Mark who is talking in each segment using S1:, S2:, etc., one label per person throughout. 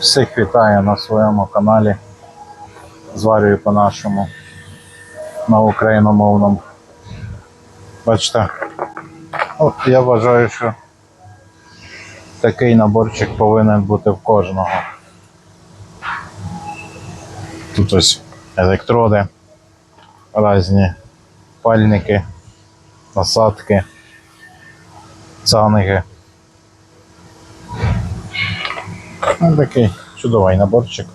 S1: Всіх вітаю на своєму каналі. Зварюю по-нашому на україномовному. Бачите, от я вважаю, що такий наборчик повинен бути в кожного. Тут ось електроди, різні пальники, насадки, цанги. Ну, такий чудовий наборчик.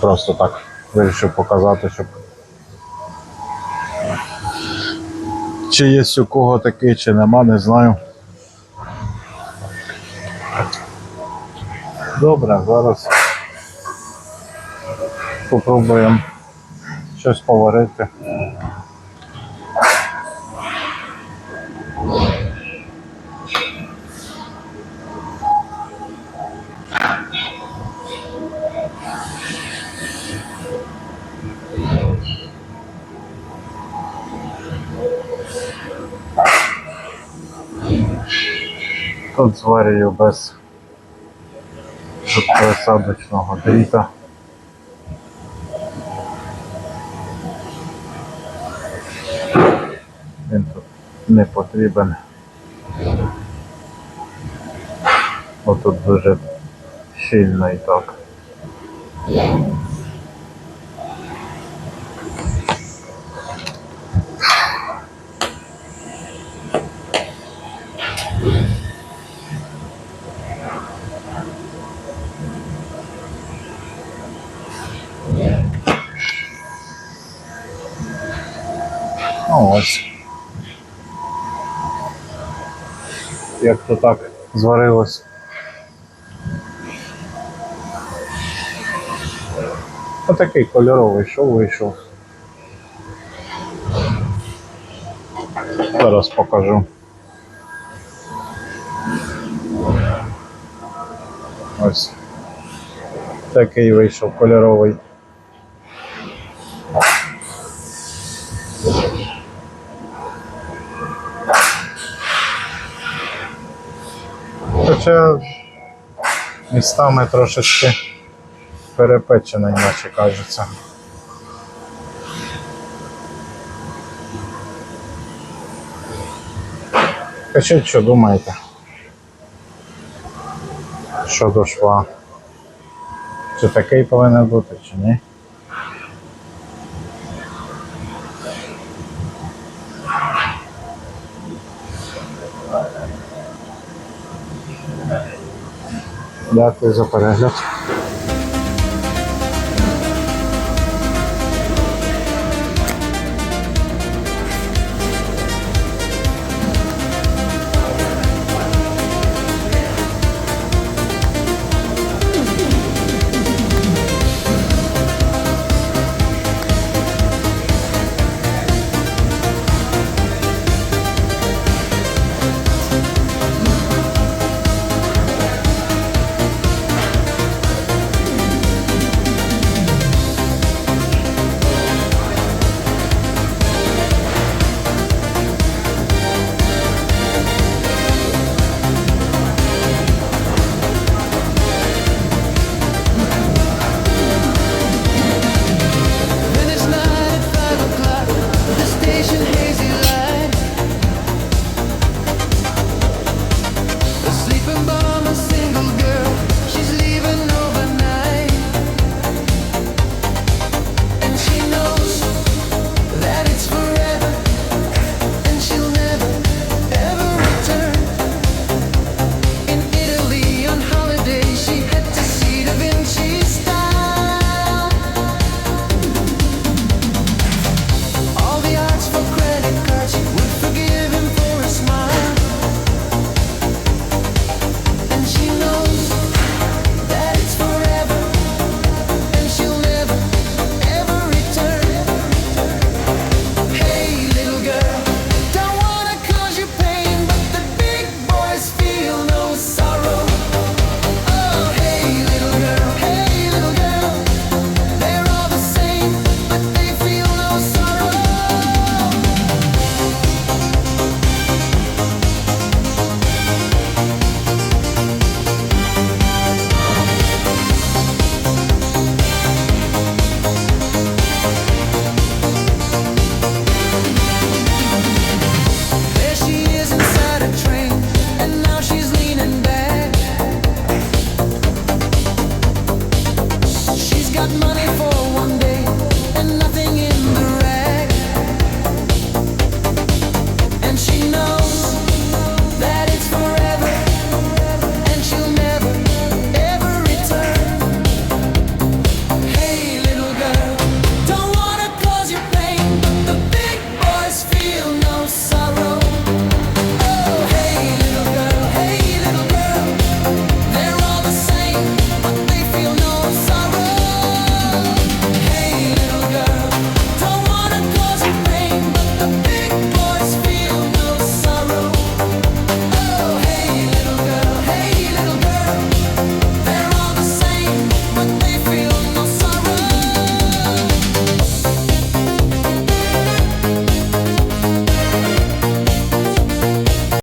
S1: Просто так вирішив показати, щоб. Чи є у кого такий, чи нема, не знаю. Добре, зараз попробуємо щось поварити. Тут зварюю без присадочного дріта. Він тут не потрібен. Отут дуже щільно і так. Ось. Як то так зварилось. Отакий кольоровий шов вийшов. Зараз покажу. Ось. Такий вийшов кольоровий. Хоча містами трошечки перепечений, наче кажеться. Пишіть, що думаєте? Щодо шва. Чи такий повинен бути, чи ні? Dati sa paralot. got money.